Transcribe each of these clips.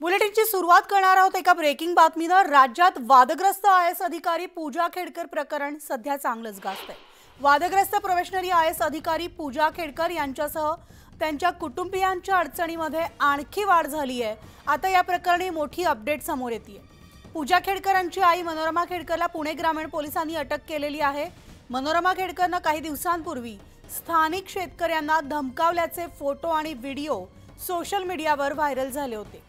बुलेटिनची सुरुवात करणार आहोत एका ब्रेकिंग बातमीनं. राज्यात वादग्रस्त आय एस अधिकारी पूजा खेडकर प्रकरण सध्या चांगलंच गाजतंय. वादग्रस्त प्रोबेशनरी आय एस अधिकारी पूजा खेडकर यांच्यासह त्यांच्या कुटुंबियांच्या अडचणीमध्ये आणखी वाढ झाली आहे आता या प्रकरणी मोठी अपडेट समोर येते पूजा खेडकरांची आई मनोरमा खेडकरला पुणे ग्रामीण पोलिसांनी अटक केलेली आहे. मनोरमा खेडकरनं काही दिवसांपूर्वी स्थानिक शेतकऱ्यांना धमकावल्याचे फोटो आणि व्हिडिओ सोशल मीडियावर व्हायरल झाले होते.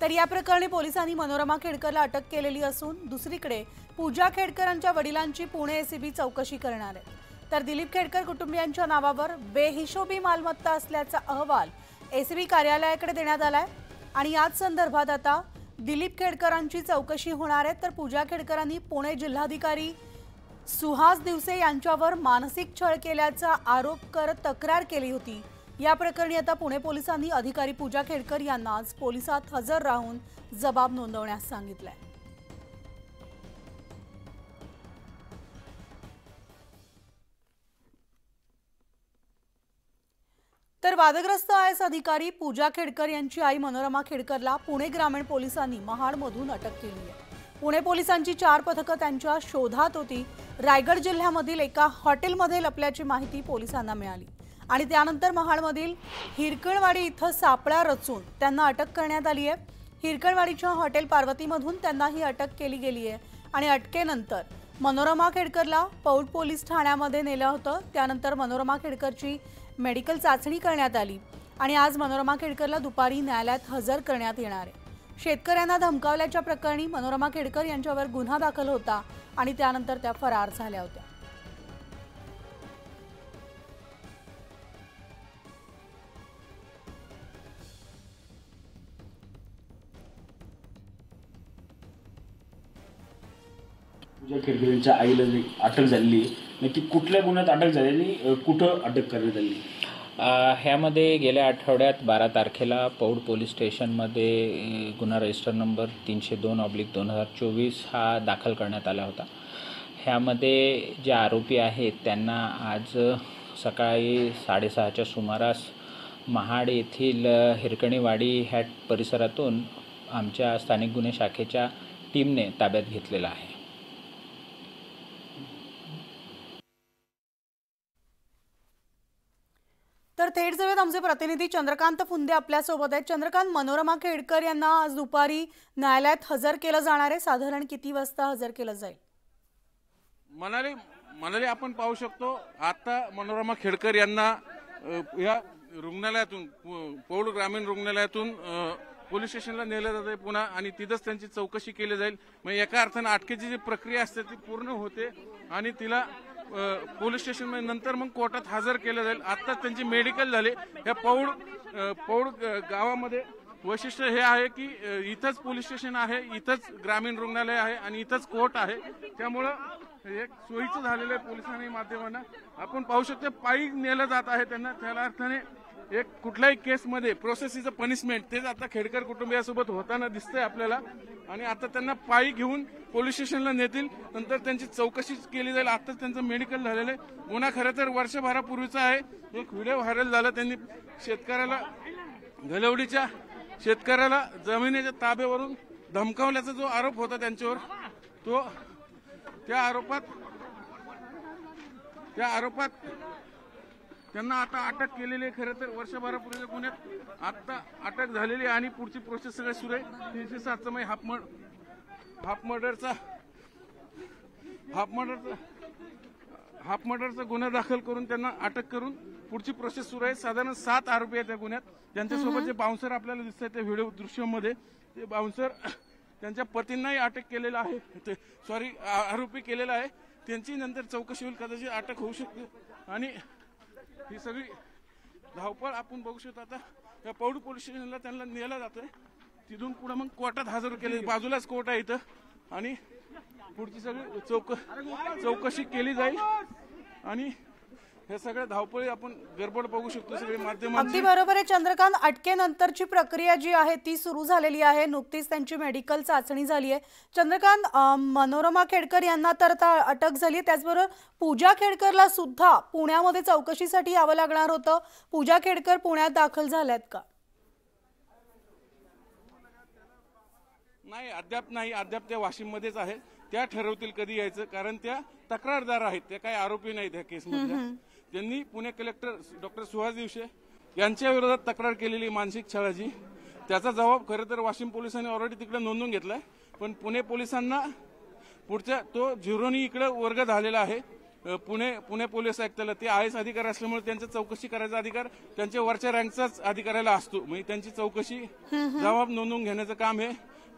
तर या प्रकरणी पोलिसांनी मनोरमा खेडकरला अटक केलेली असून दुसरीकडे पूजा खेडकरांच्या वडिलांची पुणे एसीबी चौकशी करणार आहे. तर दिलीप खेडकर कुटुंबियांच्या नावावर बेहिशोबी मालमत्ता असल्याचा अहवाल एसीबी कार्यालयाकडे देण्यात आलाय. आणि याच संदर्भात आता दिलीप खेडकरांची चौकशी होणार आहे. तर पूजा खेडकरांनी पुणे जिल्हाधिकारी सुहास दिवसे यांच्यावर मानसिक छळ केल्याचा आरोप करत तक्रार केली होती. या प्रकरणी आता पुणे पोलिसांनी अधिकारी पूजा खेडकर यांना आज पोलिसात हजर राहून जबाब नोंदवण्यास सांगितलंय. तर वादग्रस्त आय एस अधिकारी पूजा खेडकर यांची आई मनोरमा खेडकरला पुणे ग्रामीण पोलिसांनी महाडमधून अटक केली आहे. पुणे पोलिसांची चार पथकं त्यांच्या शोधात होती. रायगड जिल्ह्यामधील एका हॉटेलमध्ये लपल्याची माहिती पोलिसांना मिळाली. आणि त्यानंतर महाडमधील हिरकणवाडी इथं सापळा रचून त्यांना अटक करण्यात आली आहे. हिरकणवाडीच्या हॉटेल पार्वतीमधून त्यांना ही अटक केली गेली आहे. आणि अटकेनंतर मनोरमा खेडकरला पौड पोलीस ठाण्यामध्ये नेलं होतं. त्यानंतर मनोरमा खेडकरची मेडिकल चाचणी करण्यात आली आणि आज मनोरमा खेडकरला दुपारी न्यायालयात हजर करण्यात येणार आहे. शेतकऱ्यांना धमकावल्याच्या प्रकरणी मनोरमा खेडकर यांच्यावर गुन्हा दाखल होता आणि त्यानंतर त्या फरार झाल्या होत्या. पूजा खेडकर यांच्या आईला जी अटक झालेली नक्की कुठल्या गुन्ह्यात अटक झाली आणि कुठं अटक करण्यात आली? ह्यामध्ये गेल्या आठवड्यात बारा तारखेला पौड पोलीस स्टेशनमध्ये गुन्हा रजिस्टर नंबर तीनशे दोन ऑब्लिक दोन हजार चोवीस हा दाखल करण्यात आला होता. ह्यामध्ये जे आरोपी आहेत त्यांना आज सकाळी साडेसहाच्या सुमारास महाड येथील हिरकणीवाडी ह्या परिसरातून आमच्या स्थानिक गुन्हे शाखेच्या टीमने ताब्यात घेतलेला आहे. तर थेट जाऊयात आमचे प्रतिनिधी चंद्रकांत फुंदे आपल्यासोबत आहेत. चंद्रकांत मनोरमा खेडकर यांना आज दुपारी न्यायालयात हजर केलं जाणार आहे. साधारण किती वाजता हजर केलं जाईल? मनाली मनाली आपण पाहू शकतो आता मनोरमा खेडकर यांना या रुग्णालयातून पौड ग्रामीण रुग्णालयातून पोलीस स्टेशनला नेलं जात आहे पुन्हा आणि तिथंच त्यांची चौकशी केली जाईल. मग एका अर्थानं अटकेची जी प्रक्रिया असते ती पूर्ण होते आणि तिला पोलीस स्टेशनमध्ये नंतर मग कोर्टात हजर केलं जाईल. आत्ताच त्यांची मेडिकल झाले. या पौड पौड ग- गावामध्ये वैशिष्ट्य हे आहे की इथंच पोलीस स्टेशन आहे इथंच ग्रामीण रुग्णालय आहे आणि इथंच कोर्ट आहे. त्यामुळं एक सोयीचं झालेलं आहे पोलिसांनी माध्यमांना. आपण पाहू शकतो पायी नेलं जात आहे त्यांना. त्याला अर्थाने एक कुठल्याही केसमध्ये प्रोसेस इज अ पनिशमेंट तेच आता खेडकर कुटुंबियासोबत होताना दिसतंय आपल्याला. आणि आता त्यांना पायी घेऊन पोलीस स्टेशनला नेतील. नंतर त्यांची चौकशी केली जाईल. आताच त्यांचं मेडिकल झालेलं आहे. गुन्हा खरं तर वर्षभरापूर्वीचा आहे. एक व्हिडिओ व्हायरल झाला. त्यांनी शेतकऱ्याला गलवडीच्या शेतकऱ्याला जमिनीच्या ताब्यावरून धमकावल्याचा जो आरोप होता त्यांच्यावर तो त्या आरोपात त्या आरोपात त्यांना आता अटक केलेली आहे खरं तर. वर्षभरापूर्वीच्या गुन्ह्यात आता अटक झालेली आहे आणि पुढची प्रोसेस सगळी सुरू आहे. तीनशे सातचा मध्ये हाफ मर्ड हाफ मर्डरचा हाफ मर्डरचा हाफ मर्डरचा गुन्हा दाखल करून त्यांना अटक करून पुढची प्रोसेस सुरू आहे. साधारण सात आरोपी आहेत त्या गुन्ह्यात. त्यांच्यासोबत जे बाउन्सर आपल्याला दिसत आहेत त्या व्हिडिओ दृश्यामध्ये ते बाउन्सर त्यांच्या पतींनाही अटक केलेलं आहे. ते सॉरी आरोपी केलेला आहे. त्यांची नंतर चौकशी होईल. कदाचित अटक होऊ शकते. आणि ही सगळी धावपळ आपण बघू शकतो. आता या पौड पोलीस स्टेशनला त्यांना नेलं जातंय. तिथून पुढे मग कोर्टात हजर केले. बाजूलाच कोर्ट आहे इथं. आणि पुढची सगळी चौक चौकशी केली जाईल. आणि हे सगळ्या धावपळी आपण गडबड बघू शकतो सगळे माध्यमांची. अगदी बरोबर आहे. चंद्रकांत अटकेनंतरची प्रक्रिया जी आहे ती सुरू झालेली आहे. नुकतीच त्यांची मेडिकल चाचणी झाली आहे. चंद्रकांत मनोरमा खेडकर यांना तर आता अटक झाली त्याचबरोबर पूजा खेडकरला सुद्धा पुण्यामध्ये चौकशीसाठी यावं लागणार होतं. पूजा खेडकर पुण्यात दाखल झाल्यात का? नाही अद्याप नाही. अद्याप त्या वाशिममध्येच आहेत त्या ठरवतील कधी यायचं. कारण त्या तक्रारदार आहेत. त्या काही आरोपी नाहीत या केसमधल्या. त्यांनी पुणे कलेक्टर डॉक्टर सुहास दिवशे यांच्या विरोधात तक्रार केलेली मानसिक छळाची. त्याचा जबाब खरं तर वाशिम पोलिसांनी ऑलरेडी तिकडे नोंदवून घेतलाय. पण पुणे पोलिसांना पुढच्या तो झिरोनी इकडे वर्ग झालेला आहे. पुणे पुणे पोलीस आयुक्ताला ते आय एस अधिकार असल्यामुळे त्यांचा चौकशी करायचा अधिकार त्यांच्या वरच्या रँकचाच अधिकाऱ्याला असतो. म्हणजे त्यांची चौकशी जबाब नोंदवून घेण्याचं काम हे.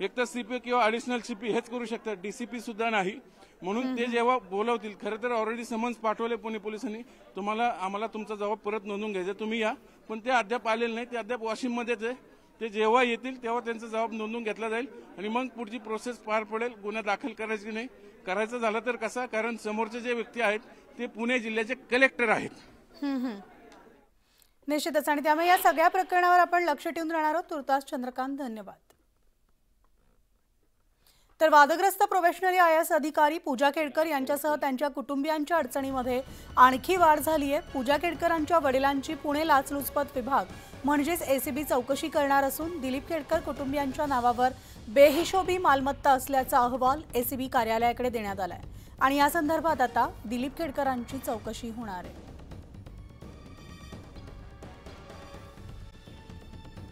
एकतर सीपी किंवा अडिशनल सीपी हेच करू शकतात. डीसीपी सुद्धा नाही. म्हणून ते जेव्हा बोलवतील खरं तर ऑलरेडी समन्स पाठवले पुणे पोलिसांनी. तुम्हाला आम्हाला तुमचा जबाब परत नोंदवून घ्यायचा तुम्ही या. पण ते अद्याप आलेले नाही. ते अद्याप वाशिममध्येच आहे. ते जेव्हा येतील तेव्हा त्यांचा जबाब नोंदवून घेतला जाईल. आणि मग पुढची प्रोसेस पार पडेल. गुन्हा दाखल करायची नाही? करायचं झालं तर कसा? कारण समोरचे जे व्यक्ती आहेत ते पुणे जिल्ह्याचे कलेक्टर आहेत. निश्चितच. आणि त्यामुळे या सगळ्या प्रकरणावर आपण लक्ष ठेवून राहणार आहोत. तुर्तास चंद्रकांत धन्यवाद. तर वादग्रस्त प्रोबेशनरी आय एस अधिकारी पूजा केडकर यांच्यासह त्यांच्या कुटुंबियांच्या अडचणीमध्ये आणखी वाढ झाली आहे. पूजा केडकरांच्या वडिलांची पुणे लाचलुचपत विभाग म्हणजेच एसीबी चौकशी करणार असून दिलीप केडकर कुटुंबियांच्या नावावर बेहिशोबी मालमत्ता असल्याचा अहवाल एसीबी कार्यालयाकडे देण्यात आला आहे आणि या संदर्भात आता दिलीप केडकरांची चौकशी होणार आहे.